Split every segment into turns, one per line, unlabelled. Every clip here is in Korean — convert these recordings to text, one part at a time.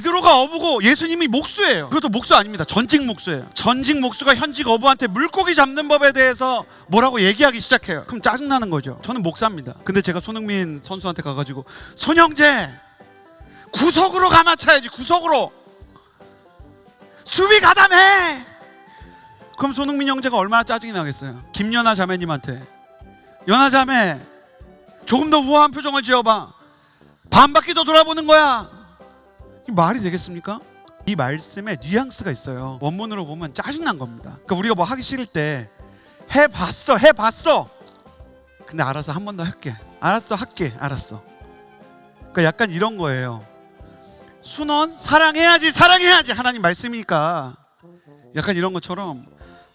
베드로가 어부고 예수님이 목수예요. 그것도 목수 아닙니다. 전직 목수예요. 전직 목수가 현직 어부한테 물고기 잡는 법에 대해서 뭐라고 얘기하기 시작해요. 그럼 짜증나는 거죠. 저는 목사입니다. 근데 제가 손흥민 선수한테 가가지고 손형제 구석으로 감아차야지 구석으로 수비 가담해. 그럼 손흥민 형제가 얼마나 짜증이 나겠어요. 김연아 자매님한테 연아 자매 조금 더 우아한 표정을 지어봐. 반바퀴 더 돌아보는 거야. 이 말이 되겠습니까? 이 말씀에 뉘앙스가 있어요. 원문으로 보면 짜증난 겁니다. 그러니까 우리가 뭐 하기 싫을 때 해봤어, 해봤어. 근데 알아서 한 번 더 할게. 알았어, 할게. 알았어. 그러니까 약간 이런 거예요. 순원 사랑해야지, 사랑해야지. 하나님 말씀이니까 약간 이런 것처럼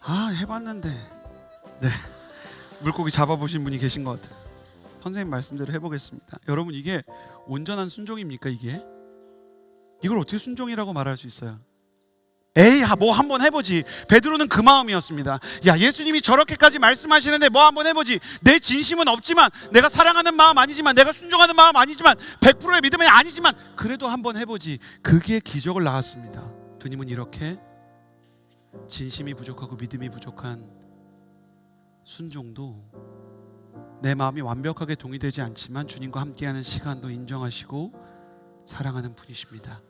아 해봤는데 네 물고기 잡아보신 분이 계신 것 같아요. 선생님 말씀대로 해보겠습니다. 여러분 이게 온전한 순종입니까 이게? 이걸 어떻게 순종이라고 말할 수 있어요? 에이 뭐 한번 해보지. 베드로는 그 마음이었습니다. 야 예수님이 저렇게까지 말씀하시는데 뭐 한번 해보지. 내 진심은 없지만 내가 사랑하는 마음 아니지만 내가 순종하는 마음 아니지만 100%의 믿음이 아니지만 그래도 한번 해보지. 그게 기적을 낳았습니다. 주님은 이렇게 진심이 부족하고 믿음이 부족한 순종도 내 마음이 완벽하게 동의되지 않지만 주님과 함께하는 시간도 인정하시고 사랑하는 분이십니다.